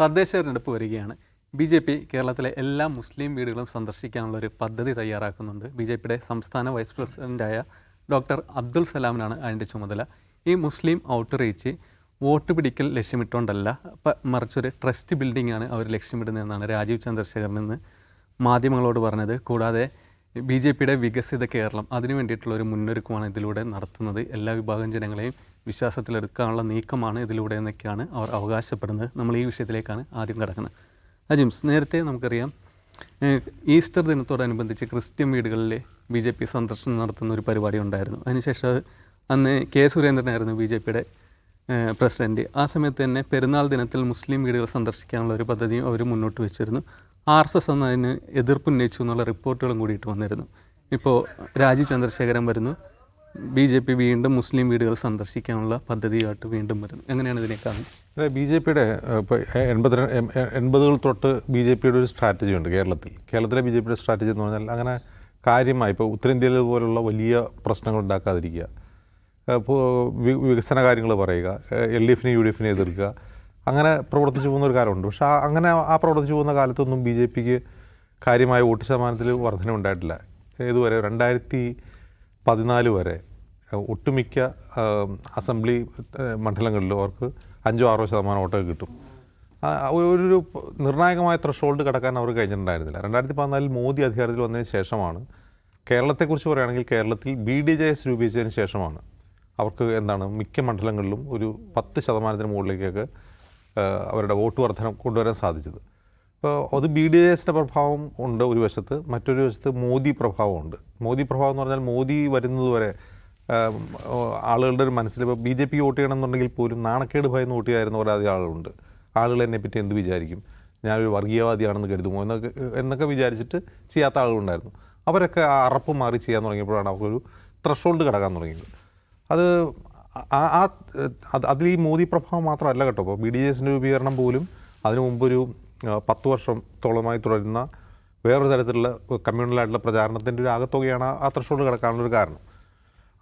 തദ്ദേശ തിരഞ്ഞെടുപ്പ് വരികയാണ്. ബി ജെ പി കേരളത്തിലെ എല്ലാ മുസ്ലിം വീടുകളും സന്ദർശിക്കാനുള്ള ഒരു പദ്ധതി തയ്യാറാക്കുന്നുണ്ട്. ബി ജെ പിയുടെ സംസ്ഥാന വൈസ് പ്രസിഡന്റായ ഡോക്ടർ അബ്ദുൽ സലാമിനാണ് അതിന്റെ ചുമതല. ഈ മുസ്ലിം ഔട്ട്റീച്ച് വോട്ട് പിടിക്കൽ ലക്ഷ്യമിട്ടുകൊണ്ടല്ല മറിച്ചൊരു ട്രസ്റ്റ് ബിൽഡിംഗ് ആണ് അവർ ലക്ഷ്യമിടുന്നതെന്നാണ് രാജീവ് ചന്ദ്രശേഖരൻ ഇന്ന് മാധ്യമങ്ങളോട് പറഞ്ഞത്. കൂടാതെ ബി ജെ പിയുടെ വികസിത കേരളം അതിനു വേണ്ടിയിട്ടുള്ള ഒരു മുന്നൊരുക്കമാണ് ഇതിലൂടെ നടത്തുന്നത്. എല്ലാ വിഭാഗം ജനങ്ങളെയും വിശ്വാസത്തിലെടുക്കാനുള്ള നീക്കമാണ് ഇതിലൂടെ എന്നൊക്കെയാണ് അവർ അവകാശപ്പെടുന്നത്. നമ്മൾ ഈ വിഷയത്തിലേക്കാണ് ആദ്യം കടക്കുന്നത്. അജിംസ് നേരത്തെ നമുക്കറിയാം ഈസ്റ്റർ ദിനത്തോടനുബന്ധിച്ച് ക്രിസ്ത്യൻ വീടുകളിൽ ബി ജെ പി സന്ദർശനം നടത്തുന്ന ഒരു പരിപാടി ഉണ്ടായിരുന്നു. അതിനുശേഷം അത് അന്ന് കെ സുരേന്ദ്രനായിരുന്നു ബി ജെ പിയുടെ പ്രസിഡന്റ് ആ സമയത്ത് തന്നെ പെരുന്നാൾ ദിനത്തിൽ മുസ്ലിം വീടുകൾ സന്ദർശിക്കാനുള്ള ഒരു പദ്ധതിയും അവർ മുന്നോട്ട് വെച്ചിരുന്നു. ആർ എസ് എസ് എന്നതിന് എതിർപ്പുന്നയിച്ചു എന്നുള്ള റിപ്പോർട്ടുകളും കൂടിയിട്ട് വന്നിരുന്നു. ഇപ്പോൾ രാജീവ് ചന്ദ്രശേഖരൻ വരുന്നു. ബി ജെ പി വീണ്ടും മുസ്ലിം വീടുകൾ സന്ദർശിക്കാനുള്ള പദ്ധതിയായിട്ട് വീണ്ടും വരുന്നു. എങ്ങനെയാണ് ഇതിനെ കാണുന്നത്? ബി ജെ പിയുടെ ഇപ്പോൾ എൺപത്തി എൺപതുകൾ തൊട്ട് ബി ജെ പിയുടെ ഒരു സ്ട്രാറ്റജി ഉണ്ട് കേരളത്തിൽ. കേരളത്തിലെ ബി ജെ പിയുടെ സ്ട്രാറ്റജി എന്ന് പറഞ്ഞാൽ അങ്ങനെ കാര്യമായി ഇപ്പോൾ ഉത്തരേന്ത്യയിൽ പോലുള്ള വലിയ പ്രശ്നങ്ങൾ ഉണ്ടാക്കാതിരിക്കുക വികസന കാര്യങ്ങൾ പറയുക എൽ ഡി എഫിനെ യു ഡി എഫിനെ എതിർക്കുക അങ്ങനെ പ്രവർത്തിച്ചു പോകുന്ന ഒരു കാലമുണ്ട്. പക്ഷേ അങ്ങനെ ആ പ്രവർത്തിച്ചു പോകുന്ന കാലത്തൊന്നും ബി ജെ പിക്ക് കാര്യമായ വോട്ട് ശതമാനത്തിൽ വർധന ഉണ്ടായിട്ടില്ല. ഇതുവരെ രണ്ടായിരത്തി പതിനാല് വരെ ഒട്ടുമിക്ക അസംബ്ലി മണ്ഡലങ്ങളിലും അവർക്ക് അഞ്ചോ ആറോ ശതമാനം വോട്ടൊക്കെ കിട്ടും. ഒരു നിർണായകമായ ത്രഷോൾഡ് കടക്കാൻ അവർ കഴിഞ്ഞിട്ടുണ്ടായിരുന്നില്ല. രണ്ടായിരത്തി പതിനാലിൽ മോദി അധികാരത്തിൽ വന്നതിന് ശേഷമാണ് കേരളത്തെക്കുറിച്ച് പറയുകയാണെങ്കിൽ കേരളത്തിൽ ബി ഡി ജെ എസ് രൂപീകരിച്ചതിന് ശേഷമാണ് അവർക്ക് എന്താണ് മിക്ക മണ്ഡലങ്ങളിലും ഒരു പത്ത് ശതമാനത്തിന് മുകളിലേക്കൊക്കെ അവരുടെ വോട്ട് വർധന കൊണ്ടുവരാൻ സാധിച്ചത്. അപ്പോൾ അത് ബി ഡി എസിന്റെ പ്രഭാവം ഉണ്ട് ഒരു വശത്ത് മറ്റൊരു വശത്ത് മോദി പ്രഭാവമുണ്ട് മോദി പ്രഭാവം എന്ന് പറഞ്ഞാൽ മോദി വരുന്നത് വരെ ആളുകളുടെ ഒരു മനസ്സിൽ ഇപ്പോൾ ബി ജെ പി വോട്ട് ചെയ്യണമെന്നുണ്ടെങ്കിൽ പോലും നാണക്കേട് ഭയന്ന് വോട്ട് ചെയ്യായിരുന്ന കുറേ ആളുകളുണ്ട്. ആളുകൾ എന്നെ പറ്റി എന്ത് വിചാരിക്കും? ഞാനൊരു വർഗീയവാദിയാണെന്ന് കരുതുമോ? എന്നൊക്കെ എന്നൊക്കെ വിചാരിച്ചിട്ട് ചെയ്യാത്ത ആളുകളുണ്ടായിരുന്നു. അവരൊക്കെ ആ അറപ്പ് മാറി ചെയ്യാൻ തുടങ്ങിയപ്പോഴാണ് അവർക്കൊരു ത്രഷോൾഡ് കിടക്കാൻ തുടങ്ങിയത്. അത് ആ ആ അത് അതിൽ ഈ മോദി പ്രഭാവം മാത്രമല്ല കേട്ടോ. ഇപ്പോൾ ബി ഡി എസിന്റെ രൂപീകരണം പോലും അതിനു മുമ്പൊരു പത്ത് വർഷത്തോളമായി തുടരുന്ന വേറൊരു തരത്തിലുള്ള കമ്മ്യൂണലായിട്ടുള്ള പ്രചാരണത്തിന്റെ ഒരു ആകത്തുകയാണ് ആ ത്രഷോൾഡ് കിടക്കാനുള്ളൊരു കാരണം.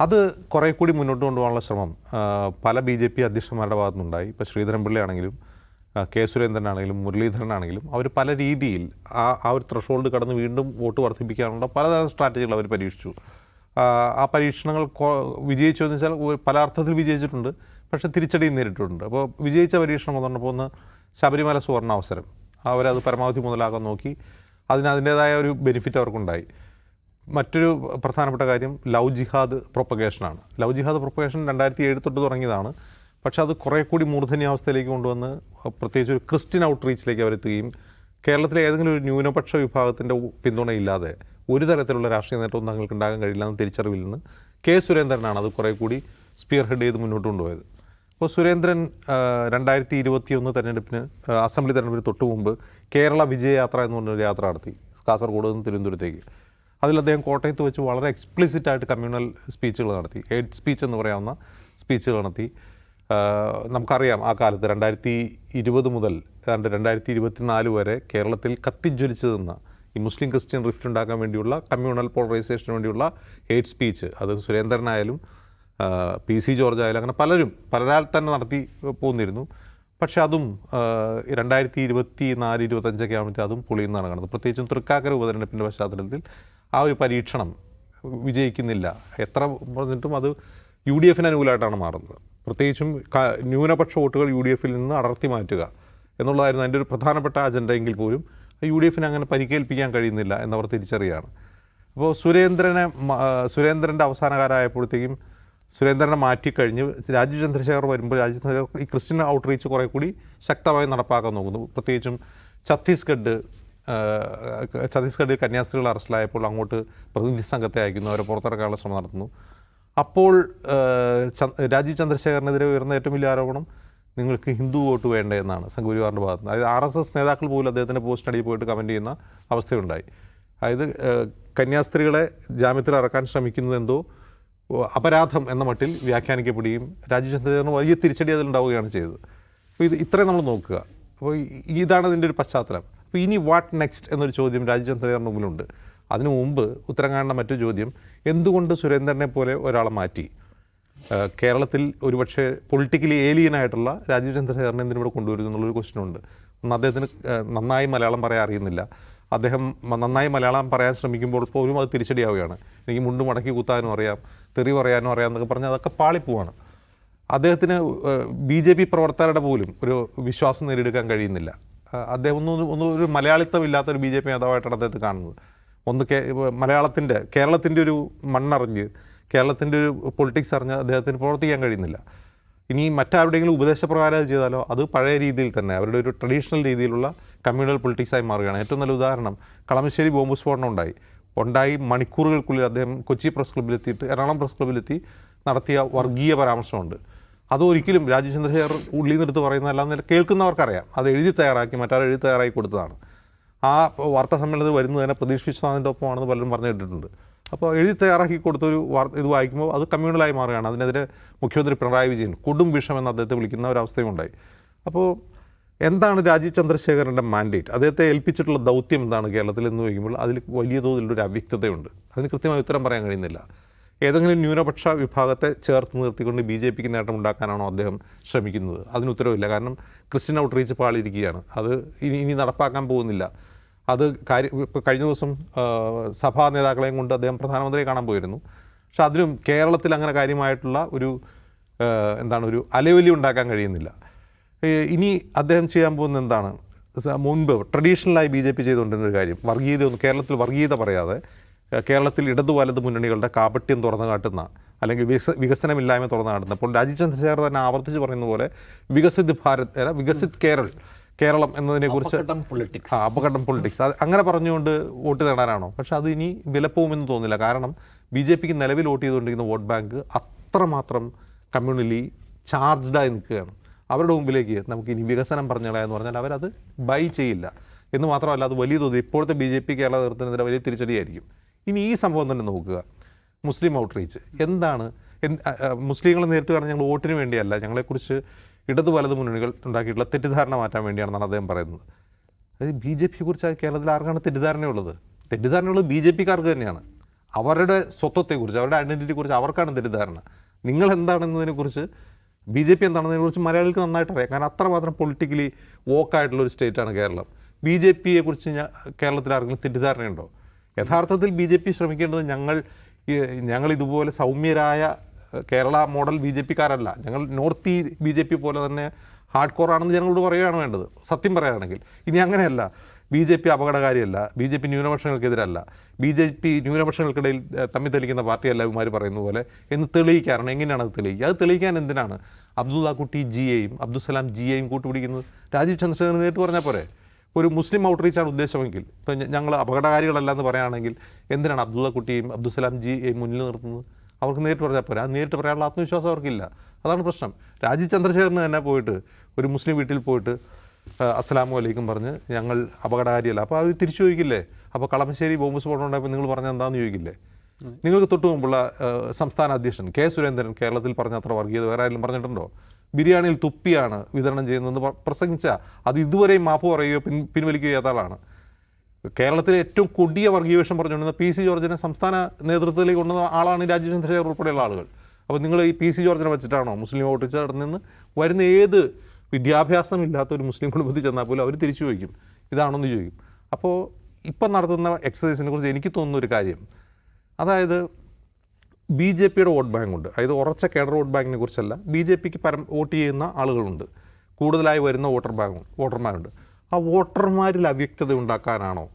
അത് കുറേ കൂടി മുന്നോട്ട് കൊണ്ടുപോകാനുള്ള ശ്രമം പല ബി ജെ പി അധ്യക്ഷന്മാരുടെ ഭാഗത്തുനിന്നുണ്ടായി. ഇപ്പോൾ ശ്രീധരൻപിള്ളി ആണെങ്കിലും കെ സുരേന്ദ്രനാണെങ്കിലും മുരളീധരനാണെങ്കിലും അവർ പല രീതിയിൽ ആ ആ ഒരു ത്രഷോൾഡ് കടന്ന് വീണ്ടും വോട്ട് വർദ്ധിപ്പിക്കാനുള്ള പലതരം സ്ട്രാറ്റജികൾ അവർ പരീക്ഷിച്ചു. ആ, പരീക്ഷണങ്ങൾ വിജയിച്ചു എന്ന് വെച്ചാൽ പല അർത്ഥത്തിൽ വിജയിച്ചിട്ടുണ്ട് പക്ഷെ തിരിച്ചടിയും നേരിട്ടിട്ടുണ്ട്. അപ്പോൾ വിജയിച്ച പരീക്ഷണം എന്ന് പറഞ്ഞപ്പോൾ ഒന്ന് ശബരിമല സുവർണ അവസരം. അവരത് പരമാവധി മുതലാക്കാൻ നോക്കി. അതിന് അതിന്റേതായ ഒരു ബെനിഫിറ്റ് അവർക്കുണ്ടായി. മറ്റൊരു പ്രധാനപ്പെട്ട കാര്യം ലവ് ജിഹാദ് പ്രൊപ്പഗേഷനാണ് ലവ് ജിഹാദ് പ്രൊപ്പഗേഷൻ രണ്ടായിരത്തി ഏഴ് തൊട്ട് തുടങ്ങിയതാണ്. പക്ഷേ അത് കുറേ കൂടി മൂർധന്യാവസ്ഥയിലേക്ക് കൊണ്ടുവന്ന് പ്രത്യേകിച്ച് ഒരു ക്രിസ്ത്യൻ ഔട്ട്റീച്ചിലേക്ക് അവരെത്തുകയും കേരളത്തിലെ ഏതെങ്കിലും ഒരു ന്യൂനപക്ഷ വിഭാഗത്തിന്റെ പിന്തുണയില്ലാതെ ഒരു തരത്തിലുള്ള രാഷ്ട്രീയ നേട്ടവും തങ്ങൾക്ക് ഉണ്ടാകാൻ കഴിയില്ല എന്ന് തിരിച്ചറിവിൽ നിന്ന് കെ സുരേന്ദ്രനാണ് അത് കുറേ കൂടി സ്പിയർ ഹെഡ് ചെയ്ത് മുന്നോട്ട് കൊണ്ടുപോയത്. അപ്പോൾ സുരേന്ദ്രൻ രണ്ടായിരത്തി ഇരുപത്തി ഒന്ന് തെരഞ്ഞെടുപ്പിന് അസംബ്ലി തെരഞ്ഞെടുപ്പിന് തൊട്ട് മുമ്പ് കേരള വിജയയാത്ര എന്ന് പറഞ്ഞൊരു യാത്ര നടത്തി കാസർഗോഡ് നിന്ന് തിരുവനന്തപുരത്തേക്ക്. അതിൽ അദ്ദേഹം കോട്ടയത്ത് വെച്ച് വളരെ എക്സ്പ്ലിസിറ്റ് ആയിട്ട് കമ്മ്യൂണൽ സ്പീച്ചുകൾ നടത്തി ഹെഡ് സ്പീച്ച് എന്ന് പറയാവുന്ന സ്പീച്ചുകൾ നടത്തി. നമുക്കറിയാം ആ കാലത്ത് രണ്ടായിരത്തി ഇരുപത് മുതൽ രണ്ട് രണ്ടായിരത്തി ഇരുപത്തിനാല് വരെ കേരളത്തിൽ കത്തിജ്വലിച്ചു നിന്ന ഈ മുസ്ലിം ക്രിസ്ത്യൻ റിഫ്റ്റ് ഉണ്ടാക്കാൻ വേണ്ടിയുള്ള കമ്മ്യൂണൽ പോളറൈസേഷന് വേണ്ടിയുള്ള ഹേറ്റ് സ്പീച്ച് അത് സുരേന്ദ്രനായാലും പി സി ജോർജ് ആയാലും അങ്ങനെ പലരും പലരാൽ തന്നെ നടത്തി പോന്നിരുന്നു. പക്ഷേ അതും രണ്ടായിരത്തി ഇരുപത്തി നാല് ഇരുപത്തഞ്ചൊക്കെ ആകുമ്പോഴത്തേക്ക് അതും പൊളിയുന്നതാണ് കാണുന്നത്. പ്രത്യേകിച്ചും തൃക്കാക്കര ഉപതെരഞ്ഞെടുപ്പിന്റെ പശ്ചാത്തലത്തിൽ ആ ഒരു പരീക്ഷണം വിജയിക്കുന്നില്ല. എത്ര പറഞ്ഞിട്ടും അത് യു ഡി എഫിന് അനുകൂലമായിട്ടാണ് മാറുന്നത്. പ്രത്യേകിച്ചും ന്യൂനപക്ഷ വോട്ടുകൾ യു ഡി എഫിൽ നിന്ന് അടർത്തി മാറ്റുക എന്നുള്ളതായിരുന്നു അതിന്റെ ഒരു പ്രധാനപ്പെട്ട അജണ്ട എങ്കിൽ പോലും യു ഡി എഫിനെ അങ്ങനെ പരിക്കേൽപ്പിക്കാൻ കഴിയുന്നില്ല എന്നവർ തിരിച്ചറിയാണ്. അപ്പോൾ സുരേന്ദ്രനെ സുരേന്ദ്രന്റെ അവസാനകാലമായപ്പോഴത്തേക്കും സുരേന്ദ്രനെ മാറ്റിക്കഴിഞ്ഞ് രാജീവ് ചന്ദ്രശേഖർ വരുമ്പോൾ രാജീവ് ചന്ദ്രശേഖർ ഈ ക്രിസ്ത്യൻ ഔട്ട്റീച്ച് കുറേ കൂടി ശക്തമായി നടപ്പാക്കാൻ നോക്കുന്നു. പ്രത്യേകിച്ചും ഛത്തീസ്ഗഡ് ഛത്തീസ്ഗഡിൽ കന്യാസ്ത്രീകൾ അറസ്റ്റിലായപ്പോൾ അങ്ങോട്ട് പ്രതിനിധി സംഘത്തെ അയക്കുന്നു. അവരെ പുറത്തിറക്കാനുള്ള ശ്രമം നടത്തുന്നു. അപ്പോൾ രാജീവ് ചന്ദ്രശേഖരനെതിരെ ഉയർന്ന ഏറ്റവും വലിയ ആരോപണം നിങ്ങൾക്ക് ഹിന്ദു വോട്ട് വേണ്ടതെന്നാണ് സംഘപരിവാറിന്റെ ഭാഗത്ത് അതായത് ആർ എസ് എസ് നേതാക്കൾ പോലും അദ്ദേഹത്തിന്റെ പോസ്റ്റ് അടിയിൽ പോയിട്ട് കമന്റ് ചെയ്യുന്ന അവസ്ഥയുണ്ടായി. അതായത് കന്യാസ്ത്രീകളെ ജാമ്യത്തിൽ ഇറക്കാൻ ശ്രമിക്കുന്നത് എന്തോ അപരാധം എന്ന മട്ടിൽ വ്യാഖ്യാനിക്കപ്പെടുകയും രാജീവ് വലിയ തിരിച്ചടി അതിലുണ്ടാവുകയാണ് ചെയ്തത്. അപ്പോൾ ഇത് ഇത്രയും നമ്മൾ നോക്കുക. അപ്പോൾ ഇതാണ് ഇതിന്റെ ഒരു പശ്ചാത്തലം. അപ്പോൾ ഇനി വാട്ട് നെക്സ്റ്റ് എന്നൊരു ചോദ്യം രാജീവ് ചന്ദ്രശേഖരന് മുമ്പിലുണ്ട്. അതിനു മുമ്പ് ഉത്തരം മറ്റൊരു ചോദ്യം എന്തുകൊണ്ട് സുരേന്ദ്രനെ പോലെ ഒരാളെ മാറ്റി? കേരളത്തിൽ ഒരുപക്ഷെ പൊളിറ്റിക്കലി ഏലിയനായിട്ടുള്ള രാജീവ് ചന്ദ്രശേഖരനെ എന്തിനും ഇവിടെ കൊണ്ടുവരുന്നു എന്നുള്ളൊരു ക്വസ്റ്റ്യൻ ഉണ്ട്. ഒന്ന് അദ്ദേഹത്തിന് നന്നായി മലയാളം പറയാൻ അറിയുന്നില്ല. അദ്ദേഹം നന്നായി മലയാളം പറയാൻ ശ്രമിക്കുമ്പോൾ പോലും അത് തിരിച്ചടിയാവുകയാണ്. എനിക്ക് മുണ്ട് മടക്കി കൂത്താനും അറിയാം തെറി പറയാനും അറിയാം എന്നൊക്കെ പറഞ്ഞാൽ അതൊക്കെ പാളിപ്പോവാണ്. അദ്ദേഹത്തിന് ബി ജെ പി പ്രവർത്തകരുടെ പോലും ഒരു വിശ്വാസം നേടിയെടുക്കാൻ കഴിയുന്നില്ല. അദ്ദേഹം ഒന്നും ഒന്നും ഒരു മലയാളിത്തം ഇല്ലാത്ത ഒരു ബി ജെ പി നേതാവായിട്ടാണ് അദ്ദേഹത്തെ കാണുന്നത്. ഒന്ന് കേ മലയാളത്തിന്റെ കേരളത്തിന്റെ ഒരു മണ്ണറിഞ്ഞ് കേരളത്തിന്റെ ഒരു പൊളിറ്റിക്സ് അറിഞ്ഞ് അദ്ദേഹത്തിന് പ്രവർത്തിക്കാൻ കഴിയുന്നില്ല. ഇനി മറ്റാരുടെയെങ്കിലും ഉപദേശപ്രകാരം അത് ചെയ്താലോ? അത് പഴയ രീതിയിൽ തന്നെ അവരുടെ ഒരു ട്രഡീഷണൽ രീതിയിലുള്ള കമ്മ്യൂണൽ പൊളിറ്റിക്സായി മാറുകയാണ്. ഏറ്റവും നല്ല ഉദാഹരണം കളമശ്ശേരി ബോംബ് സ്ഫോടനം ഉണ്ടായി. ഉണ്ടായി മണിക്കൂറുകൾക്കുള്ളിൽ അദ്ദേഹം കൊച്ചി പ്രസ് ക്ലബ്ബിലെത്തിയിട്ട് എറണാകുളം പ്രസ് ക്ലബ്ബിലെത്തി നടത്തിയ വർഗീയ പരാമർശമുണ്ട്. അതൊരിക്കലും രാജീവ് ചന്ദ്രശേഖർ ഉള്ളിൽ നിന്നെടുത്ത് പറയുന്നതല്ല എന്ന് കേൾക്കുന്നവർക്കറിയാം. അത് എഴുതി തയ്യാറാക്കി മറ്റാരും എഴുതി തയ്യാറാക്കി കൊടുത്തതാണ്. ആ വാർത്താ സമ്മേളനത്തിൽ വരുന്നതിനെ പ്രതീക്ഷിച്ചതിന്റെ ഒപ്പമാണെന്ന് പലരും പറഞ്ഞു കേട്ടിട്ടുണ്ട്. അപ്പോൾ എഴുതി തയ്യാറാക്കി കൊടുത്തൊരു വാർത്ത ഇത് വായിക്കുമ്പോൾ അത് കമ്മ്യൂണലായി മാറുകയാണ്. അതിനെതിരെ മുഖ്യമന്ത്രി പിണറായി വിജയൻ കൊടും വിഷം എന്ന് അദ്ദേഹത്തെ വിളിക്കുന്ന ഒരു അവസ്ഥയും ഉണ്ടായി. അപ്പോൾ എന്താണ് രാജീവ് ചന്ദ്രശേഖരന്റെ മാൻഡേറ്റ്? അദ്ദേഹത്തെ ഏൽപ്പിച്ചിട്ടുള്ള ദൗത്യം എന്താണ് കേരളത്തിൽ എന്ന് ചോദിക്കുമ്പോൾ അതിൽ വലിയ തോതിലൊരു അവ്യക്തതയുണ്ട്. അതിന് കൃത്യമായ ഉത്തരം പറയാൻ കഴിയുന്നില്ല. ഏതെങ്കിലും ന്യൂനപക്ഷ വിഭാഗത്തെ ചേർത്ത് നിർത്തിക്കൊണ്ട് ബി ജെ പിക്ക് നേട്ടമുണ്ടാക്കാനാണോ അദ്ദേഹം ശ്രമിക്കുന്നത്? അതിന് ഉത്തരവില്ല. കാരണം ക്രിസ്ത്യൻ ഔട്ട്റീച്ച് പാളിയിരിക്കുകയാണ്. അത് ഇനി ഇനി നടപ്പാക്കാൻ പോകുന്നില്ല. അത് കാര്യം ഇപ്പോൾ കഴിഞ്ഞ ദിവസം സഭാ നേതാക്കളെയും കൊണ്ട് അദ്ദേഹം പ്രധാനമന്ത്രിയെ കാണാൻ പോയിരുന്നു. പക്ഷെ അതിനും കേരളത്തിൽ അങ്ങനെ കാര്യമായിട്ടുള്ള ഒരു എന്താണ് ഒരു അലവലി ഉണ്ടാക്കാൻ കഴിയുന്നില്ല. ഇനി അദ്ദേഹം ചെയ്യാൻ പോകുന്ന എന്താണ്? മുൻപ് ട്രഡീഷണലായി ബി ജെ പി ചെയ്തുകൊണ്ടിരുന്ന ഒരു കാര്യം. വർഗീയത ഒന്ന് കേരളത്തിൽ വർഗീയത പറയാതെ കേരളത്തിൽ ഇടതു വലത് മുന്നണികളുടെ കാപട്യം തുറന്നു കാട്ടുന്ന അല്ലെങ്കിൽ വികസ വികസനമില്ലായ്മ തുറന്നു കാട്ടുന്ന. അപ്പോൾ രാജീവ് ചന്ദ്രശേഖർ തന്നെ ആവർത്തിച്ച് പറയുന്ന പോലെ വികസിത് ഭാരത് വികസിത് കേരൾ. കേരളം എന്നതിനെക്കുറിച്ച് പൊളിറ്റിക്സ് ആ അപകടം പൊളിറ്റിക്സ് അത് അങ്ങനെ പറഞ്ഞുകൊണ്ട് വോട്ട് നേടാനാണോ പക്ഷെ അത് ഇനി വിലപ്പോവുമെന്ന് തോന്നുന്നില്ല. കാരണം ബി ജെ പിക്ക് നിലവിൽ വോട്ട് ചെയ്തുകൊണ്ടിരിക്കുന്ന വോട്ട് ബാങ്ക് അത്രമാത്രം കമ്മ്യൂണലി ചാർജ്ഡായി നിൽക്കുകയാണ്. അവരുടെ മുമ്പിലേക്ക് നമുക്ക് ഇനി വികസനം പറഞ്ഞുകളയാ എന്ന് പറഞ്ഞാൽ അവരത് ബൈ ചെയ്യില്ല. എന്ന് മാത്രമല്ല അത് വലിയ തോതിൽ ഇപ്പോഴത്തെ ബി ജെ പി കേരള നേതൃത്വത്തിനെതിരെ വലിയ തിരിച്ചടിയായിരിക്കും. ഇനി ഈ സംഭവം തന്നെ നോക്കുക. മുസ്ലിം ഔട്ട്റീച്ച് എന്താണ്? മുസ്ലിങ്ങളെ നേരിട്ട് കാണാൻ ഞങ്ങൾ വോട്ടിന് വേണ്ടിയല്ല. ഞങ്ങളെക്കുറിച്ച് ഇടത് വലതു മുന്നണികൾ ഉണ്ടാക്കിയിട്ടുള്ള തെറ്റിദ്ധാരണ മാറ്റാൻ വേണ്ടിയാണെന്നാണ് അദ്ദേഹം പറയുന്നത്. അതായത് ബി ജെ പിയെ കുറിച്ച് കേരളത്തിൽ ആർക്കാണ് തെറ്റിദ്ധാരണയുള്ളത് തെറ്റിദ്ധാരണയുള്ളത് ബി ജെ പിക്കാർക്ക് തന്നെയാണ്. അവരുടെ സ്വത്വത്തെക്കുറിച്ച് അവരുടെ ഐഡന്റിറ്റി കുറിച്ച് അവർക്കാണ് തെറ്റിദ്ധാരണ. നിങ്ങൾ എന്താണെന്നതിനെക്കുറിച്ച് ബി ജെ പി എന്താണെന്നതിനെക്കുറിച്ച് മലയാളികൾക്ക് നന്നായിട്ട് അറിയാം. കാരണം അത്രമാത്രം പൊളിറ്റിക്കലി വോക്കായിട്ടുള്ള ഒരു സ്റ്റേറ്റാണ് കേരളം. ബി ജെ പിയെ കുറിച്ച് കേരളത്തിൽ ആർക്കെങ്കിലും തെറ്റിദ്ധാരണയുണ്ടോ? യഥാർത്ഥത്തിൽ ബി ജെ പി ശ്രമിക്കേണ്ടത് ഞങ്ങൾ ഞങ്ങൾ ഇതുപോലെ സൗമ്യരായ കേരള മോഡൽ ബി ജെ പിക്കാരല്ല. ഞങ്ങൾ നോർത്ത് ഈ ബി ജെ പി പോലെ തന്നെ ഹാർഡ് കോർ ആണെന്ന് ജനങ്ങളോട് പറയുകയാണ് വേണ്ടത്. സത്യം പറയുകയാണെങ്കിൽ. ഇനി അങ്ങനെയല്ല. ബി ജെ പി അപകടകാരിയല്ല. ബി ജെ പി ന്യൂനപക്ഷങ്ങൾക്കെതിരല്ല. ബി ജെ പി ന്യൂനപക്ഷങ്ങൾക്കിടയിൽ തമ്മിൽ തെളിക്കുന്ന പാർട്ടിയല്ല ഇവന്മാർ പറയുന്ന പോലെ എന്ന് തെളിയിക്കാറാണ് എങ്ങനെയാണ് അത് തെളിയിക്കുക? അത് തെളിയിക്കാൻ എന്തിനാണ്? അബ്ദുള്ള കുട്ടി ജിയെയും അബ്ദുസലാം ജിയെയും കൂട്ടുപിടിക്കുന്നത്? രാജീവ് ചന്ദ്രശേഖരൻ നേരിട്ട് പറഞ്ഞാൽ പോരെ? ഒരു മുസ്ലിം ഔട്ട്റീച്ചാണ് ഉദ്ദേശമെങ്കിൽ. ഇപ്പം ഞങ്ങൾ അപകടകാരികളല്ല എന്ന് പറയുകയാണെങ്കിൽ എന്തിനാണ് അബ്ദുള്ള കുട്ടിയും അബ്ദുസലാം ജിയെയും മുന്നിൽ നിർത്തുന്നത്? അവർക്ക് നേരിട്ട് പറഞ്ഞാൽ പോരാ. അത് നേരിട്ട് പറയാനുള്ള ആത്മവിശ്വാസം അവർക്കില്ല. അതാണ് പ്രശ്നം. രാജീവ് ചന്ദ്രശേഖരന് തന്നെ പോയിട്ട് ഒരു മുസ്ലിം വീട്ടിൽ പോയിട്ട് അസ്സലാമു അലൈക്കും പറഞ്ഞ് ഞങ്ങൾ അപകടകാരിയല്ല. അപ്പോൾ അവർ തിരിച്ചു ചോദിക്കില്ലേ? അപ്പോൾ കളമശ്ശേരി ബോംബ് സ്ഫോടനം ഉണ്ടായപ്പോൾ നിങ്ങൾ പറഞ്ഞ എന്താണെന്ന് ചോദിക്കില്ലേ? നിങ്ങൾക്ക് തൊട്ട് മുമ്പുള്ള സംസ്ഥാന അധ്യക്ഷൻ കെ സുരേന്ദ്രൻ കേരളത്തിൽ പറഞ്ഞ അത്ര വർഗീയത വേറെ ആരെങ്കിലും പറഞ്ഞിട്ടുണ്ടോ? ബിരിയാണിയിൽ തുപ്പിയാണ് വിതരണം ചെയ്യുന്നതെന്ന് പ്ര- പ്രസംഗിച്ച അത് ഇതുവരെയും മാപ്പ് പറയുകയോ പിൻ പിൻവലിക്കുകയോ ഏതാളാണ് കേരളത്തിലെ ഏറ്റവും കൊടിയ വർഗീയവേഷം പറഞ്ഞുകൊണ്ടിരുന്ന പി സി ജോർജിനെ സംസ്ഥാന നേതൃത്വത്തിലേക്ക് കൊണ്ടുവന്ന ആളാണ് രാജീവ് ചന്ദ്രശേഖർ ഉൾപ്പെടെയുള്ള ആളുകൾ. അപ്പോൾ നിങ്ങൾ ഈ പി സി ജോർജിനെ വെച്ചിട്ടാണോ മുസ്ലിം വോട്ട് അവിടെ നിന്ന് വരുന്ന ഏത് വിദ്യാഭ്യാസം ഇല്ലാത്ത ഒരു മുസ്ലിം കുടുംബത്തിൽ ചെന്നാൽ പോലും അവർ തിരിച്ചു ചോദിക്കും. ഇതാണെന്ന് ചോദിക്കും. അപ്പോൾ ഇപ്പം നടത്തുന്ന എക്സസൈസിനെ കുറിച്ച് എനിക്ക് തോന്നുന്ന ഒരു കാര്യം. അതായത് ബി ജെ പിയുടെ വോട്ട് ബാങ്ക് ഉണ്ട്. അതായത് ഉറച്ച കേഡർ വോട്ട് ബാങ്കിനെ കുറിച്ചല്ല ബി ജെ പിക്ക് പരം വോട്ട് ചെയ്യുന്ന ആളുകളുണ്ട്. കൂടുതലായി വരുന്ന വോട്ടർ ബാങ്ക് വോട്ടർമാരുണ്ട്. ആ വോട്ടർമാരിൽ അവ്യക്തത ഉണ്ടാക്കാനാണോ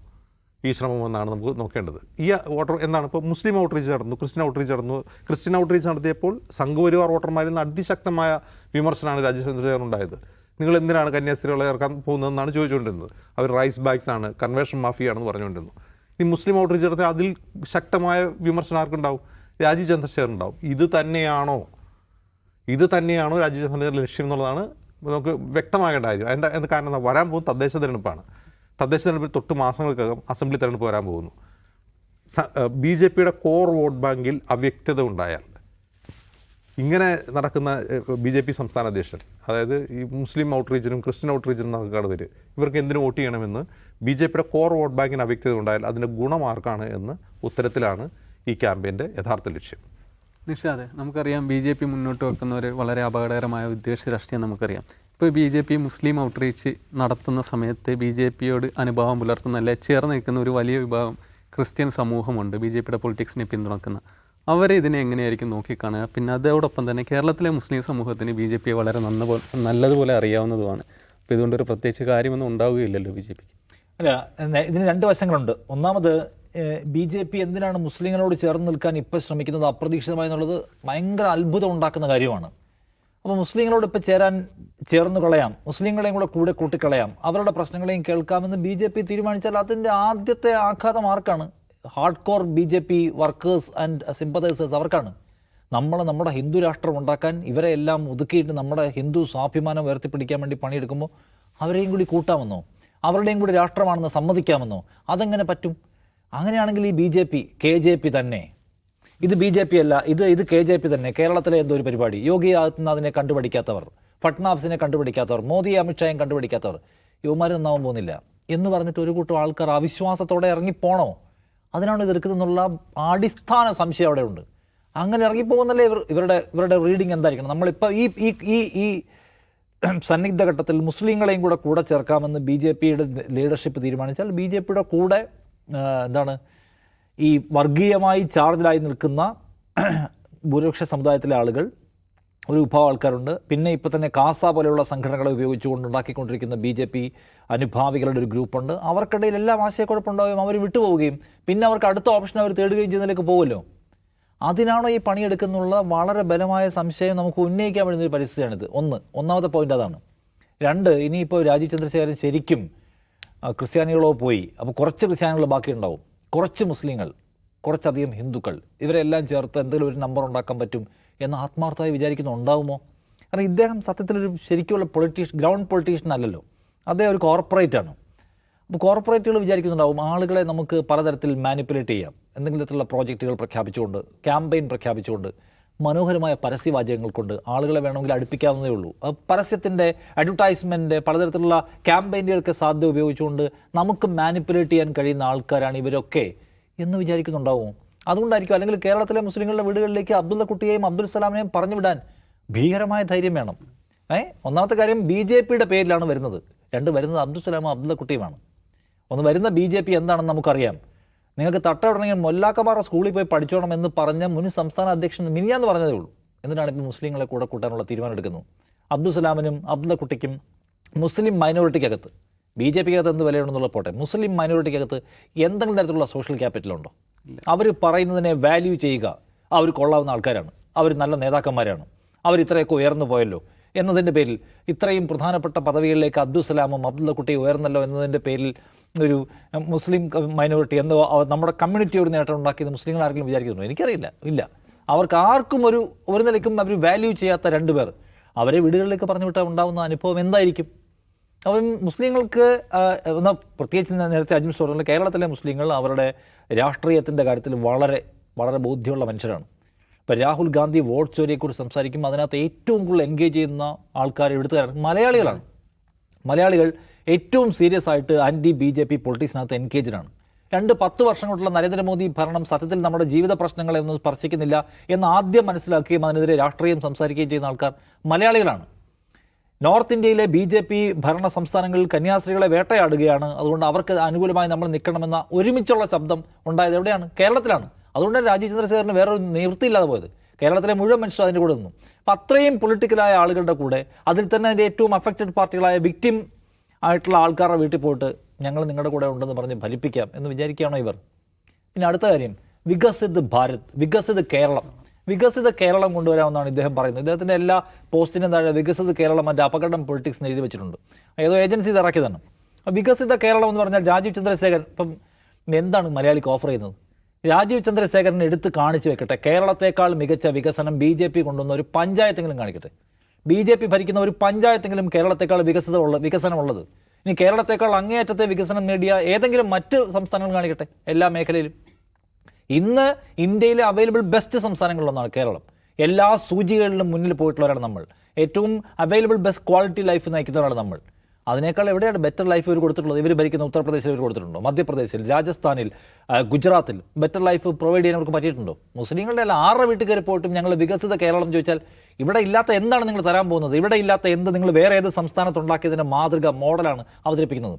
ഈ ശ്രമം എന്നാണ് നമുക്ക് നോക്കേണ്ടത്. ഈ വോട്ടർ എന്താണ് ഇപ്പോൾ മുസ്ലിം ഔട്ട്റീച്ച് നടന്നു ക്രിസ്ത്യൻ ഔട്ട്റീച്ച് നടന്നു. ക്രിസ്ത്യൻ ഔട്ട്റീച്ച് നടത്തിയപ്പോൾ സംഘപരിവാർ വോട്ടർമാരിൽ നിന്ന് അതിശക്തമായ വിമർശനമാണ് രാജ്യസഭ ഉണ്ടായത്. നിങ്ങൾ എന്തിനാണ് കന്യാസ്ത്രീകളെ ഇറക്കാൻ പോകുന്നതെന്നാണ് ചോദിച്ചുകൊണ്ടിരുന്നത്. അവർ റൈസ് ബാഗ്സ് ആണ് കൺവേർഷൻ മാഫിയാണെന്ന് പറഞ്ഞുകൊണ്ടിരുന്നു. ഈ മുസ്ലിം ഔട്ട്റീച്ച് നടത്തിയ അതിൽ ശക്തമായ വിമർശനം ആർക്കുണ്ടാവും? രാജീവ് ചന്ദ്രശേഖരൻ ഉണ്ടാവും. ഇത് തന്നെയാണോ? ഇത് തന്നെയാണോ രാജീവ് ചന്ദ്രശേഖരന്റെ ലക്ഷ്യം എന്നുള്ളതാണ് നമുക്ക് വ്യക്തമാകേണ്ട കാര്യം. അതിന്റെ എന്ത് കാരണം? വരാൻ പോകുന്ന തദ്ദേശ തിരഞ്ഞെടുപ്പാണ്. തദ്ദേശ തെരഞ്ഞെടുപ്പിൽ തൊട്ട് മാസങ്ങൾക്കകം അസംബ്ലി തിരഞ്ഞെടുപ്പ് വരാൻ പോകുന്നു. ബി ജെ പിയുടെ കോർ വോട്ട് ബാങ്കിൽ അവ്യക്തത ഉണ്ടായാൽ ഇങ്ങനെ നടക്കുന്ന ബി ജെ പി സംസ്ഥാന അധ്യക്ഷൻ അതായത് ഈ മുസ്ലിം ഔട്ട് ഔട്ട്റീച്ചിനും ക്രിസ്ത്യൻ ഔട്ട്റീച്ചിനും നടക്കാണ് വരും ഇവർക്ക് എന്തിനു വോട്ട് ചെയ്യണമെന്ന് ബി ജെ പിയുടെ കോർ വോട്ട് ബാങ്കിന് അവ്യക്തത ഉണ്ടായാൽ അതിന്റെ ഗുണമാർക്കാണ് എന്ന് ഉത്തരത്തിലാണ് ഈ ക്യാമ്പയിന്റെ യഥാർത്ഥ ലക്ഷ്യം. നിഷാദ് നമുക്കറിയാം ബി ജെ പി മുന്നോട്ട് വെക്കുന്ന ഒരു വളരെ അപകടകരമായ ഉദ്ദേശ രാഷ്ട്രീയം നമുക്കറിയാം. ഇപ്പോൾ B J P Muslim outreach നടത്തുന്ന സമയത്ത് ബി ജെ പിയോട് അനുഭാവം പുലർത്തുന്ന അല്ലെ ചേർന്ന് നിൽക്കുന്ന ഒരു വലിയ വിഭാഗം ക്രിസ്ത്യൻ സമൂഹമുണ്ട് ബി ജെ പിയുടെ പൊളിറ്റിക്സിനെ പിന്തുണക്കുന്ന. അവർ ഇതിനെ എങ്ങനെയായിരിക്കും നോക്കിക്കാണുക? പിന്നെ അതോടൊപ്പം തന്നെ കേരളത്തിലെ മുസ്ലിം സമൂഹത്തിന് ബി ജെ പിയെ വളരെ നന്ന നല്ലതുപോലെ അറിയാവുന്നതുമാണ്. അപ്പോൾ ഇതുകൊണ്ടൊരു പ്രത്യേകിച്ച് കാര്യമൊന്നും ഉണ്ടാവുകയില്ലല്ലോ ബി ജെ പിക്ക്. അല്ല ഇതിന് രണ്ട് വശങ്ങളുണ്ട്. ഒന്നാമത് ബി ജെ പി എന്തിനാണ് മുസ്ലിങ്ങളോട് ചേർന്ന് നിൽക്കാൻ ഇപ്പോൾ ശ്രമിക്കുന്നത് അപ്രതീക്ഷിതമായി എന്നുള്ളത് ഭയങ്കര അത്ഭുതം ഉണ്ടാക്കുന്ന കാര്യമാണ്. അപ്പോൾ മുസ്ലിങ്ങളോട് ഇപ്പോൾ ചേരാൻ ചേർന്ന് കളയാം മുസ്ലിങ്ങളെയും കൂടെ കൂടെ കൂട്ടിക്കളയാം അവരുടെ പ്രശ്നങ്ങളെയും കേൾക്കാമെന്ന് ബി ജെ പി തീരുമാനിച്ചാൽ അതിന്റെ ആദ്യത്തെ ആഘാതം ആർക്കാണ്? Hard core B J P workers and sympathisers അവർക്കാണ്. നമ്മൾ നമ്മുടെ ഹിന്ദു രാഷ്ട്രം ഉണ്ടാക്കാൻ ഇവരെ എല്ലാം ഒതുക്കിയിട്ട് നമ്മുടെ ഹിന്ദു സ്വാഭിമാനം ഉയർത്തിപ്പിടിക്കാൻ വേണ്ടി പണിയെടുക്കുമ്പോൾ അവരെയും കൂടി കൂട്ടാമെന്നോ? അവരുടെയും കൂടി രാഷ്ട്രമാണെന്ന് സമ്മതിക്കാമെന്നോ? അതെങ്ങനെ പറ്റും? അങ്ങനെയാണെങ്കിൽ ഈ B J P K J P തന്നെ. ഇത് ബി ജെ പി അല്ല ഇത് ഇത് കെ ജെ പി തന്നെ. കേരളത്തിലെ എന്തോ ഒരു പരിപാടി. യോഗി ആദിത്യനാഥിനെ കണ്ടുപിടിക്കാത്തവർ ഫട്നാവിസിനെ കണ്ടുപിടിക്കാത്തവർ മോദി അമിത്ഷായും കണ്ടുപിടിക്കാത്തവർ യുവമാർ നന്നാവാൻ പോകുന്നില്ല. എന്ന് പറഞ്ഞിട്ട് ഒരു കൂട്ടം ആൾക്കാർ അവിശ്വാസത്തോടെ ഇറങ്ങിപ്പോണോ? അതിനാണ് എതിർക്കുന്നതെന്നുള്ള അടിസ്ഥാന സംശയം അവിടെ ഉണ്ട്. അങ്ങനെ ഇറങ്ങിപ്പോകുന്നല്ലേ ഇവർ ഇവരുടെ ഇവരുടെ റീഡിങ് എന്തായിരിക്കണം? നമ്മളിപ്പോൾ ഈ ഈ ഈ സന്നിഗ്ധ ഘട്ടത്തിൽ മുസ്ലിങ്ങളെയും കൂടെ കൂടെ ചേർക്കാമെന്ന് ബി ജെ പിയുടെ ലീഡർഷിപ്പ് തീരുമാനിച്ചാൽ ബി ജെ പിയുടെ കൂടെ എന്താണ് ഈ വർഗീയമായി ചാർജിലായി നിൽക്കുന്ന ഭൂരിപക്ഷ സമുദായത്തിലെ ആളുകൾ ഒരു വിഭാഗം ആൾക്കാരുണ്ട്. പിന്നെ ഇപ്പോൾ തന്നെ കാസ പോലെയുള്ള സംഘടനകളെ ഉപയോഗിച്ചുകൊണ്ട് ഉണ്ടാക്കിക്കൊണ്ടിരിക്കുന്ന ബി ജെ പി അനുഭാവികളുടെ ഒരു ഗ്രൂപ്പുണ്ട്. അവർക്കിടയിൽ എല്ലാം ആശയക്കുഴപ്പമുണ്ടാവുകയും അവർ വിട്ടുപോവുകയും പിന്നെ അവർക്ക് അടുത്ത ഓപ്ഷൻ അവർ തേടുകയും ചെയ്യുന്നതിലേക്ക് പോകുമല്ലോ അതിനാണോ ഈ പണിയെടുക്കുന്നുള്ള വളരെ ബലമായ സംശയം നമുക്ക് ഉന്നയിക്കാൻ പറ്റുന്ന ഒരു പരിസ്ഥിതിയാണിത്. ഒന്ന് ഒന്നാമത്തെ പോയിന്റ് അതാണ്. രണ്ട് ഇനിയിപ്പോൾ രാജീവ് ചന്ദ്രശേഖരൻ ശരിക്കും ക്രിസ്ത്യാനികളോ പോയി അപ്പോൾ കുറച്ച് ക്രിസ്ത്യാനികൾ ബാക്കിയുണ്ടാവും. കുറച്ച് മുസ്ലിങ്ങൾ കുറച്ചധികം ഹിന്ദുക്കൾ ഇവരെല്ലാം ചേർത്ത് എന്തെങ്കിലും ഒരു നമ്പർ ഉണ്ടാക്കാൻ പറ്റും എന്ന് ആത്മാർത്ഥമായി വിചാരിക്കുന്നുണ്ടാവുമോ കാരണം ഇദ്ദേഹം സത്യത്തിലൊരു ശരിക്കുമുള്ള പൊളിറ്റീഷ്യൻ ഗ്രൗണ്ട് പൊളിറ്റീഷ്യൻ അല്ലല്ലോ. അദ്ദേഹം ഒരു കോർപ്പറേറ്റ് ആണ്. അപ്പോൾ കോർപ്പറേറ്റുകൾ വിചാരിക്കുന്നുണ്ടാവും ആളുകളെ നമുക്ക് പലതരത്തിൽ മാനിപ്പുലേറ്റ് ചെയ്യാം. എന്തെങ്കിലും തരത്തിലുള്ള പ്രോജക്റ്റുകൾ പ്രഖ്യാപിച്ചുകൊണ്ട് ക്യാമ്പയിൻ പ്രഖ്യാപിച്ചുകൊണ്ട് മനോഹരമായ പരസ്യവാചകങ്ങൾ കൊണ്ട് ആളുകളെ വേണമെങ്കിൽ അടുപ്പിക്കാവുന്നതേ ഉള്ളൂ. പരസ്യത്തിന്റെ അഡ്വർടൈസ്മെന്റ് പലതരത്തിലുള്ള ക്യാമ്പയിനുകൾക്ക് സാധ്യത ഉപയോഗിച്ചുകൊണ്ട് നമുക്ക് മാനിപ്പുലേറ്റ് ചെയ്യാൻ കഴിയുന്ന ആൾക്കാരാണ് ഇവരൊക്കെ എന്ന് വിചാരിക്കുന്നുണ്ടാവും. അതുകൊണ്ടായിരിക്കും അല്ലെങ്കിൽ കേരളത്തിലെ മുസ്ലിങ്ങളുടെ വീടുകളിലേക്ക് അബ്ദുള്ള കുട്ടിയെയും അബ്ദുൽ സലാമിനെയും പറഞ്ഞു വിടാൻ ഭീകരമായ ധൈര്യം വേണം. ഏ? ഒന്നാമത്തെ കാര്യം ബി ജെ പിയുടെ പേരിലാണ് വരുന്നത്. രണ്ട് വരുന്നത് അബ്ദുൽ സലാമും അബ്ദുള്ള കുട്ടിയുമാണ്. ഒന്ന് വരുന്ന ബി ജെ പി എന്താണെന്ന് നമുക്കറിയാം. നിങ്ങൾക്ക് തട്ടവിടണമെങ്കിൽ മൊല്ലാക്കമാറ സ്കൂളിൽ പോയി പഠിച്ചോണം എന്ന് പറഞ്ഞ മുൻ സംസ്ഥാന അധ്യക്ഷൻ മിനിയാന്ന് പറഞ്ഞതേ ഉള്ളൂ. എന്നിട്ടാണ് ഇപ്പോൾ മുസ്ലിങ്ങളെ കൂടെ കൂട്ടാനുള്ള തീരുമാനം എടുക്കുന്നത് അബ്ദുൽ സലാമിനും കുട്ടിക്കും മുസ്ലിം മൈനോറിറ്റിക്കകത്ത് ബി ജെ പിക്കകത്ത് എന്ത് വിലയുണ്ടെന്നുള്ള പോട്ടെ. മുസ്ലിം മൈനോറിറ്റിക്കകത്ത് എന്തെങ്കിലും തരത്തിലുള്ള സോഷ്യൽ ക്യാപിറ്റലുണ്ടോ? അവർ പറയുന്നതിനെ വാല്യൂ ചെയ്യുക. അവർ കൊള്ളാവുന്ന ആൾക്കാരാണ്. അവർ നല്ല നേതാക്കന്മാരാണ്. അവർ ഇത്രയൊക്കെ ഉയർന്നു പോയല്ലോ. എന്നതിന്റെ പേരിൽ ഇത്രയും പ്രധാനപ്പെട്ട പദവികളിലേക്ക് അബ്ദുൽ സലാമും അബ്ദുള്ള കുട്ടിയും ഉയർന്നല്ലോ എന്നതിന്റെ പേരിൽ ഒരു മുസ്ലിം മൈനോറിറ്റി എന്തോ നമ്മുടെ കമ്മ്യൂണിറ്റി ഒരു നേട്ടം ഉണ്ടാക്കിയത് മുസ്ലിങ്ങൾ ആരെങ്കിലും വിചാരിക്കുന്നുണ്ടോ? എനിക്കറിയില്ല. ഇല്ല. അവർക്ക് ആർക്കും ഒരു ഒരു നിലയ്ക്കും അവർ വാല്യൂ ചെയ്യാത്ത രണ്ട് പേർ. അവരെ വീടുകളിലേക്ക് പറഞ്ഞു വിട്ടാൽ ഉണ്ടാകുന്ന അനുഭവം എന്തായിരിക്കും? അപ്പം മുസ്ലിങ്ങൾക്ക് എന്നാൽ പ്രത്യേകിച്ച് നേരത്തെ അജ്മൽ പറഞ്ഞ കേരളത്തിലെ മുസ്ലിങ്ങൾ അവരുടെ രാഷ്ട്രീയത്തിന്റെ കാര്യത്തിൽ വളരെ വളരെ ബോധ്യമുള്ള മനുഷ്യരാണ്. ഇപ്പോൾ രാഹുൽ ഗാന്ധി വോട്ട് ചോരിയെക്കുറിച്ച് സംസാരിക്കുമ്പോൾ അതിനകത്ത് ഏറ്റവും കൂടുതൽ എൻഗേജ് ചെയ്യുന്ന ആൾക്കാർ എടുത്തുകാരാണ് മലയാളികളാണ്. മലയാളികൾ ഏറ്റവും സീരിയസ് ആയിട്ട് ആന്റി ബി ജെ പി പൊളിറ്റിക്സിനകത്ത് ആണ് രണ്ട് പത്ത് വർഷം കൊണ്ടുള്ള നരേന്ദ്രമോദി ഭരണം സത്യത്തിൽ നമ്മുടെ ജീവിത പ്രശ്നങ്ങളെ ഒന്നും സ്പർശിക്കുന്നില്ല എന്ന് ആദ്യം മനസ്സിലാക്കുകയും അതിനെതിരെ രാഷ്ട്രീയം സംസാരിക്കുകയും ചെയ്യുന്ന ആൾക്കാർ മലയാളികളാണ്. നോർത്ത് ഇന്ത്യയിലെ ബി ജെ പി ഭരണ സംസ്ഥാനങ്ങളിൽ കന്യാസ്ത്രീകളെ വേട്ടയാടുകയാണ്. അതുകൊണ്ട് അവർക്ക് അനുകൂലമായി നമ്മൾ നിൽക്കണമെന്ന ഒരുമിച്ചുള്ള ശബ്ദം ഉണ്ടായത് എവിടെയാണ്? കേരളത്തിലാണ്. അതുകൊണ്ട് രാജീവ് ചന്ദ്രശേഖരന് വേറൊരു നിവൃത്തിയില്ലാതെ പോയത്. കേരളത്തിലെ മുഴുവൻ മനുഷ്യർ അതിന്റെ കൂടെ നിന്നു. അപ്പം അത്രയും പൊളിറ്റിക്കലായ ആളുകളുടെ കൂടെ അതിൽ തന്നെ അതിന്റെ ഏറ്റവും അഫക്റ്റഡ് പാർട്ടികളായ വിക്ടിം ആയിട്ടുള്ള ആൾക്കാരുടെ വീട്ടിൽ പോയിട്ട് ഞങ്ങൾ നിങ്ങളുടെ കൂടെ ഉണ്ടെന്ന് പറഞ്ഞ് ഫലിപ്പിക്കാം എന്ന് വിചാരിക്കുകയാണോ ഇവർ? പിന്നെ അടുത്ത കാര്യം വികസിത് ഭാരത് വികസിത് കേരളം. വികസിത കേരളം കൊണ്ടുവരാമെന്നാണ് ഇദ്ദേഹം പറയുന്നത്. ഇദ്ദേഹത്തിന്റെ എല്ലാ പോസ്റ്റിനും താഴെ വികസിത കേരളം മറ്റേ അപകടം പൊളിറ്റിക്സ് എഴുതി വെച്ചിട്ടുണ്ട്. ഏതോ ഏജൻസി ഇറക്കിയതാണ്. വികസിത കേരളം എന്ന് പറഞ്ഞാൽ രാജീവ് ചന്ദ്രശേഖരൻ ഇപ്പം എന്താണ് മലയാളിക്ക് ഓഫർ ചെയ്യുന്നത്? രാജീവ് ചന്ദ്രശേഖരൻ എടുത്ത് കാണിച്ചു വെക്കട്ടെ. കേരളത്തെക്കാൾ മികച്ച വികസനം ബി ജെ പി കൊണ്ടുവന്ന ഒരു പഞ്ചായത്തെങ്കിലും കാണിക്കട്ടെ. ബി ജെ പി ഭരിക്കുന്ന ഒരു പഞ്ചായത്തെങ്കിലും കേരളത്തെക്കാൾ വികസിതമുള്ള വികസനമുള്ളത്. ഇനി കേരളത്തെക്കാൾ അങ്ങേയറ്റത്തെ വികസനം നേടിയ ഏതെങ്കിലും മറ്റ് സംസ്ഥാനങ്ങൾ കാണിക്കട്ടെ എല്ലാ മേഖലയിലും. ഇന്ന് ഇന്ത്യയിലെ അവൈലബിൾ ബെസ്റ്റ് സംസ്ഥാനങ്ങളിലൊന്നാണ് കേരളം. എല്ലാ സൂചികളിലും മുന്നിൽ പോയിട്ടുള്ളവരാണ് നമ്മൾ. ഏറ്റവും അവൈലബിൾ ബെസ്റ്റ് ക്വാളിറ്റി ലൈഫ് നയിക്കുന്നവരാണ് നമ്മൾ. അതിനേക്കാൾ എവിടെയാണ് ബെറ്റർ ലൈഫ് ഇവർ കൊടുത്തിട്ടുള്ളത്? ഇവർ ഭരിക്കുന്ന ഉത്തർപ്രദേശിൽ ഇവർ കൊടുത്തിട്ടുണ്ടോ? മധ്യപ്രദേശിൽ രാജസ്ഥാനിൽ ഗുജറാത്തിൽ ബെറ്റർ ലൈഫ് പ്രൊവൈഡ് ചെയ്യാൻ അവർക്ക് പറ്റിയിട്ടുണ്ടോ? മുസ്ലിങ്ങളുടെ അല്ല ആറ് വീട്ടിൽ കയറി പോയിട്ടും ഞങ്ങൾ വികസിത കേരളം ചോദിച്ചാൽ ഇവിടെ ഇല്ലാത്ത എന്താണ് നിങ്ങൾ തരാൻ പോകുന്നത്? ഇവിടെ ഇല്ലാത്ത എന്ത് നിങ്ങൾ വേറെ ഏത് സംസ്ഥാനത്തുണ്ടാക്കിയതിന്റെ മാതൃക മോഡലാണ് അവതരിപ്പിക്കുന്നത്?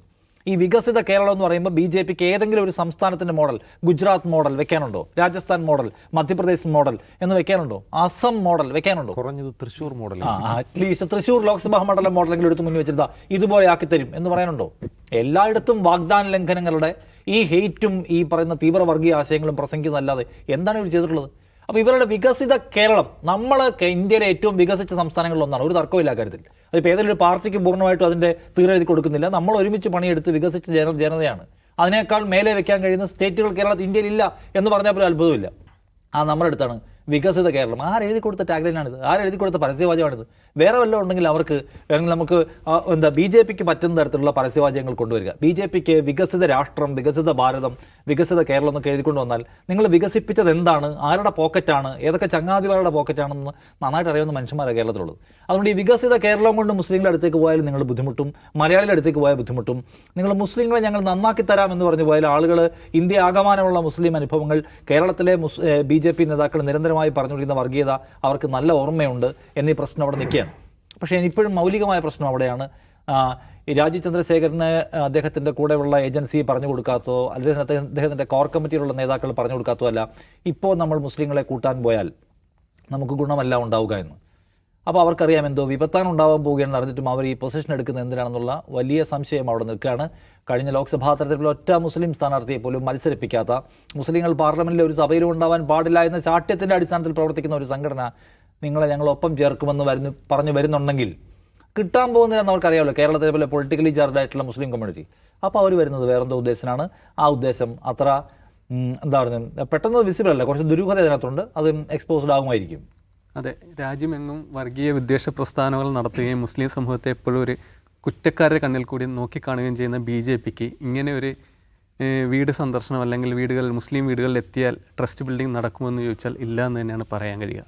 ഈ വികസിത കേരളം എന്ന് പറയുമ്പോൾ ബി ജെ പിക്ക് ഏതെങ്കിലും ഒരു സംസ്ഥാനത്തിന്റെ മോഡൽ ഗുജറാത്ത് മോഡൽ വെക്കാനുണ്ടോ? രാജസ്ഥാൻ മോഡൽ മധ്യപ്രദേശ് മോഡൽ എന്ന് വെക്കാനുണ്ടോ? അസം മോഡൽ വെക്കാനുണ്ടോ? കുറഞ്ഞത് Thrissur model. At least Thrissur Lok Sabha മണ്ഡലം മോഡലെങ്കിലും എടുത്ത് മുന്നിൽ വെച്ചിരുന്ന ഇതുപോലെ ആക്കിത്തരും തരും എന്ന് പറയാനുണ്ടോ? എല്ലായിടത്തും വാഗ്ദാന ലംഘനങ്ങളുടെ ഈ ഹെയ്റ്റും ഈ പറയുന്ന തീവ്രവർഗീയ ആശയങ്ങളും പ്രസംഗിക്കുന്നതല്ലാതെ എന്താണ് ഇവർ ചെയ്തിട്ടുള്ളത്? അപ്പോൾ ഇവരുടെ വികസിത കേരളം നമ്മൾ ഇന്ത്യയിലെ ഏറ്റവും വികസിച്ച സംസ്ഥാനങ്ങളിലൊന്നാണ്. ഒരു തർക്കമില്ല കാര്യത്തിൽ അതിപ്പോൾ ഏതെങ്കിലും ഒരു പാർട്ടിക്ക് പൂർണമായിട്ടും അതിന്റെ തീരെഴുതി കൊടുക്കുന്നില്ല. നമ്മൾ ഒരുമിച്ച് പണിയെടുത്ത് വികസിച്ച ജന ജനതയാണ്. അതിനേക്കാൾ മേലെ വെക്കാൻ കഴിയുന്ന സ്റ്റേറ്റുകൾ കേരളത്തിൽ ഇന്ത്യയിലില്ല എന്ന് പറഞ്ഞാൽ പോലും അത്ഭുതമില്ല. ആ നമ്മുടെ അടുത്താണ് വികസിത കേരളം. ആരെഴുതി കൊടുത്ത ടാഗ്ലൈനാണിത് ആരെഴുതി കൊടുത്ത പരസ്യവാചകമാണിത്? വേറെ വല്ലതും ഉണ്ടെങ്കിൽ അവർക്ക് വേണമെങ്കിൽ നമുക്ക് എന്താ ബി ജെ പിക്ക് പറ്റുന്ന തരത്തിലുള്ള പരസ്യവാചകങ്ങൾ കൊണ്ടുവരിക. ബി ജെ പിക്ക് വികസിത രാഷ്ട്രം വികസിത ഭാരതം വികസിത കേരളം എന്നൊക്കെ എഴുതിക്കൊണ്ട് വന്നാൽ നിങ്ങൾ വികസിപ്പിച്ചത് എന്താണ്? ആരുടെ പോക്കറ്റാണ്? ഏതൊക്കെ ചങ്ങാതിമാരുടെ പോക്കറ്റാണെന്ന് നന്നായിട്ട് അറിയാവുന്ന മനുഷ്യന്മാരാണ് കേരളത്തിലുള്ളത്. അതുകൊണ്ട് ഈ വികസിത കേരളം കൊണ്ട് മുസ്ലിങ്ങളുടെ അടുത്തേക്ക് പോയാലും നിങ്ങൾ ബുദ്ധിമുട്ടും മലയാളികളുടെ അടുത്തേക്ക് പോയാൽ ബുദ്ധിമുട്ടും. നിങ്ങൾ മുസ്ലിങ്ങളെ ഞങ്ങൾ നന്നാക്കി തരാം എന്ന് പറഞ്ഞു പോയാൽ ആളുകൾ ഇന്ത്യ ആകമാനമുള്ള മുസ്ലിം അനുഭവങ്ങൾ കേരളത്തിലെ ബി ജെ പി നേതാക്കൾ നിരന്തരമായി പറഞ്ഞുകൊണ്ടിരുന്ന വർഗീയത അവർക്ക് നല്ല ഓർമ്മയുണ്ട് എന്നീ പ്രശ്നം അവിടെ നിൽക്കുകയാണ്. പക്ഷേ ഇപ്പോഴും മൗലികമായ പ്രശ്നം അവിടെയാണ്. രാജീവ് ചന്ദ്രശേഖരന് അദ്ദേഹത്തിന്റെ കൂടെയുള്ള ഏജൻസി പറഞ്ഞു കൊടുക്കാത്തോ അല്ലെങ്കിൽ അദ്ദേഹം- അദ്ദേഹത്തിന്റെ കോർ കമ്മിറ്റിയിലുള്ള നേതാക്കൾ പറഞ്ഞു കൊടുക്കാത്തോ അല്ല. ഇപ്പോൾ നമ്മൾ മുസ്ലിങ്ങളെ കൂട്ടാൻ പോയാൽ നമുക്ക് ഗുണമല്ല ഉണ്ടാവുക എന്ന്. അപ്പോൾ അവർക്കറിയാം എന്തോ വിപത്താൻ ഉണ്ടാവാൻ പോവുകയാണെന്ന് അറിഞ്ഞിട്ടും അവർ ഈ പൊസിഷൻ എടുക്കുന്നത് എന്തിനാണെന്നുള്ള വലിയ സംശയം അവിടെ നിൽക്കുകയാണ്. കഴിഞ്ഞ ലോക്സഭാ തെരഞ്ഞെടുപ്പിൽ ഒറ്റ മുസ്ലിം സ്ഥാനാർത്ഥിയെ പോലും മത്സരിപ്പിക്കാത്ത മുസ്ലിങ്ങൾ പാർലമെന്റിലെ ഒരു സഭയിലും ഉണ്ടാവാൻ പാടില്ല എന്ന ചാട്ട്യത്തിന്റെ അടിസ്ഥാനത്തിൽ പ്രവർത്തിക്കുന്ന ഒരു സംഘടന നിങ്ങളെ ഞങ്ങൾ ഒപ്പം ചേർക്കുമെന്ന് വരുന്നു പറഞ്ഞു വരുന്നുണ്ടെങ്കിൽ കിട്ടാൻ പോകുന്നതിനെന്ന് അവർക്കറിയാമല്ലോ. കേരളത്തിലെ പോലെ പൊളിറ്റിക്കലി ചാർജ് ആയിട്ടുള്ള മുസ്ലിം കമ്മ്യൂണിറ്റി അപ്പോൾ അവർ വരുന്നത് വേറെന്തോ ഉദ്ദേശത്തിനാണ്. ആ ഉദ്ദേശം അത്ര എന്താ പറയുക പെട്ടെന്ന് വിസിബിൾ അല്ല. കുറച്ച് ദുരൂഹത ഇതിനകത്തുണ്ട്. അത് എക്സ്പോസ്ഡ് ആകുമായിരിക്കും അതെ രാജ്യമെങ്ങും വർഗീയ വിദ്വേഷ പ്രസ്ഥാനങ്ങൾ നടത്തുകയും മുസ്ലിം സമൂഹത്തെ എപ്പോഴും ഒരു കുറ്റക്കാരുടെ കണ്ണിൽ കൂടി നോക്കിക്കാണുകയും ചെയ്യുന്ന ബി ജെ പിക്ക് ഇങ്ങനെ ഒരു വീട് സന്ദർശനം അല്ലെങ്കിൽ വീടുകൾ മുസ്ലിം വീടുകളിൽ എത്തിയാൽ ട്രസ്റ്റ് ബിൽഡിംഗ് നടക്കുമെന്ന് ചോദിച്ചാൽ ഇല്ല എന്ന് തന്നെയാണ് പറയാൻ കഴിയുക.